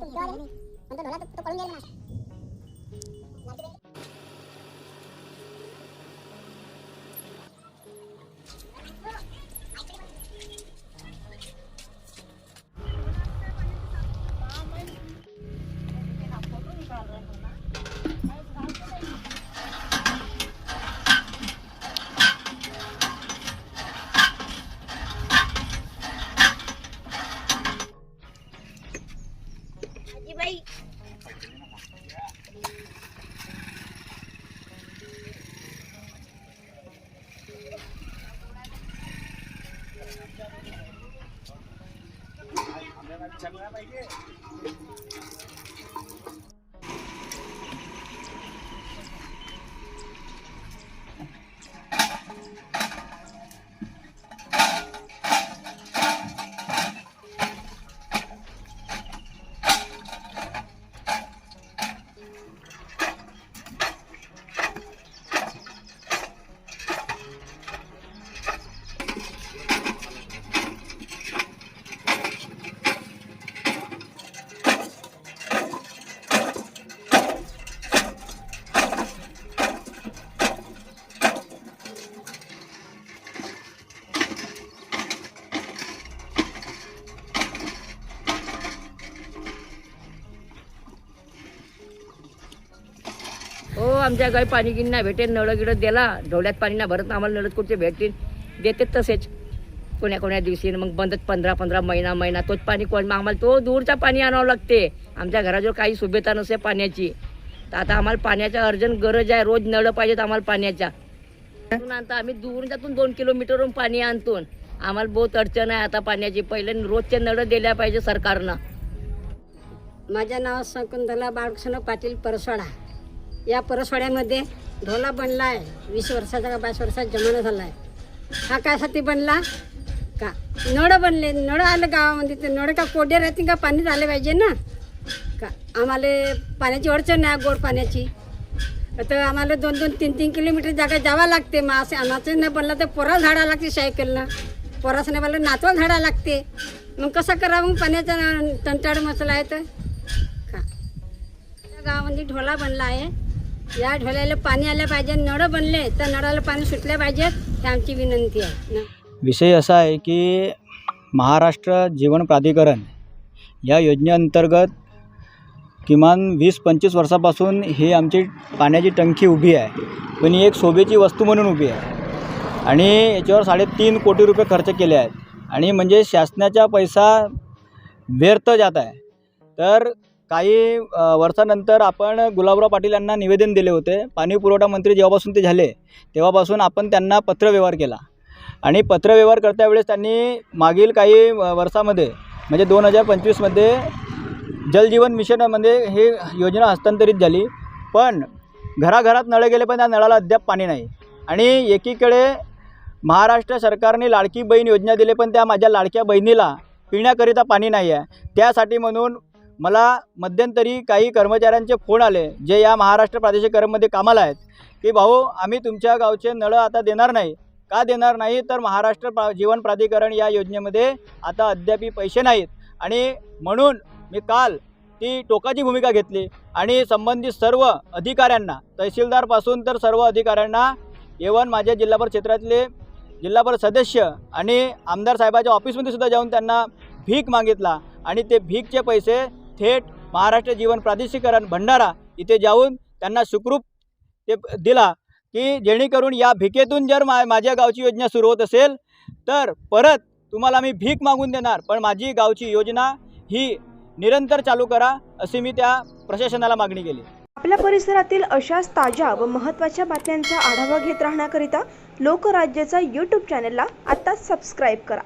तुमच्यावर आहे. पण तो ढोला तो- तो पळून गेला ना. हो आमच्या गावी पाणी गिन नाही भेटेल नळं गिळं दिला ढोल्यात पाणी नाही भरत आम्हाला नळत कुठचे भेटतील? देते तसेच. कोण्या कोण्या दिवशी मग बंदच पंधरा पंधरा महिना महिना तोच पाणी कोण मग आम्हाला तो दूरचा पाणी आणावं लागते. आमच्या घराजवळ काही सुभेता नसते पाण्याची. तर आता आम्हाला पाण्याच्या अर्जंट गरज आहे रोज नळं पाहिजेत आम्हाला पाण्याच्या. आणता आम्ही दूर जातून दोन किलोमीटरवरून पाणी आणतो आम्हाला बहुत अडचण आहे आता पाण्याची. पहिले रोजचे नळं दिल्या पाहिजे सरकारनं. माझं नाव शकुंतला बाळकृष्ण पाटील परसवाडा या परसवाड्यामध्ये ढोला बनला आहे वीस वर्षाचा का बावीस वर्षाचा जमाना झाला आहे हा कायसाठी बनला? का? नळं बनले. नळं आलं गावामध्ये. ते नळं का कोडे राहतील का? पाणी झालं पाहिजे ना? का? आम्हाला पाण्याची अडचण आहे गोड पाण्याची. तर आम्हाला दोन दोन तीन तीन किलोमीटर जागा जावं लागते. मग असे अनाचं नाही बनला तर पोरा झाडा लागते सायकलनं पोरास नाही बनलं नातवा झाडा लागते. मग कसं करावं? मग पाण्याचा तंटाड मसला आहे तर. का? गावामध्ये ढोला बनला आहे. या ढोल्याला पाणी आलं पाहिजे नळं बनले तर नळाला पाणी सुटले पाहिजेत ही आमची विनंती आहे. विषय असा आहे की महाराष्ट्र जीवन प्राधिकरण या योजनेअंतर्गत किमान वीस पंचवीस वर्षापासून ही आमची पाण्याची टंकी उभी आहे. पण ही एक शोभेची वस्तू म्हणून उभी आहे. आणि याच्यावर साडेतीन कोटी रुपये खर्च केले आहेत. आणि म्हणजे शासनाचा पैसा व्यर्थ जात आहे. तर काही वर्षानंतर आपण गुलाबराव पाटील यांना निवेदन दिले होते. पाणी पुरवठा मंत्री जेव्हापासून ते झाले तेव्हापासून आपण त्यांना पत्रव्यवहार केला. आणि पत्रव्यवहार करत्या वेळेस त्यांनी मागील काही वर्षामध्ये म्हणजे दोन हजार पंचवीसमध्ये जलजीवन मिशनमध्ये हे योजना हस्तांतरित झाली. पण घराघरात नळ गेले पण त्या नळाला अद्याप पाणी नाही. आणि एकीकडे महाराष्ट्र सरकारने लाडकी बहीण योजना दिली पण त्या माझ्या लाडक्या बहिणीला पिण्याकरिता पाणी नाही आहे त्यासाठी म्हणून मला मध्यंतरी काही कर्मचाऱ्यांचे फोन आले जे या महाराष्ट्र प्रादेशिक प्रादेशिकमध्ये कामाला आहेत की भाऊ आम्ही तुमच्या गावचे नळं आता देणार नाही. का देणार नाही? तर महाराष्ट्र प्रा जीवन प्राधिकरण या योजनेमध्ये आता अद्यापही पैसे नाहीत. आणि म्हणून मी काल ती टोकाची भूमिका घेतली आणि संबंधित सर्व अधिकाऱ्यांना तहसीलदारपासून तर सर्व अधिकाऱ्यांना एवन माझ्या जिल्हाभर क्षेत्रातले जिल्हाभर सदस्य आणि आमदार साहेबाच्या ऑफिसमध्ये सुद्धा जाऊन त्यांना भीक मागितला आणि ते भीकचे पैसे थेट महाराष्ट्र जीवन प्राधिकरण भंडारा इथे जाऊन त्यांना सुखरूप ते दिला की जेणेकरून या भिकेतून जर मा माझ्या गावची योजना सुरू होत असेल तर परत तुम्हाला मी भीक मागून देणार. पण माझी गावची योजना ही निरंतर चालू करा अशी मी त्या प्रशासनाला मागणी केली. आपल्या परिसरातील अशाच ताज्या व महत्त्वाच्या बातम्यांचा आढावा घेत राहण्याकरिता लोकराज्याचा यूट्यूब चॅनलला आत्ताच सबस्क्राईब करा.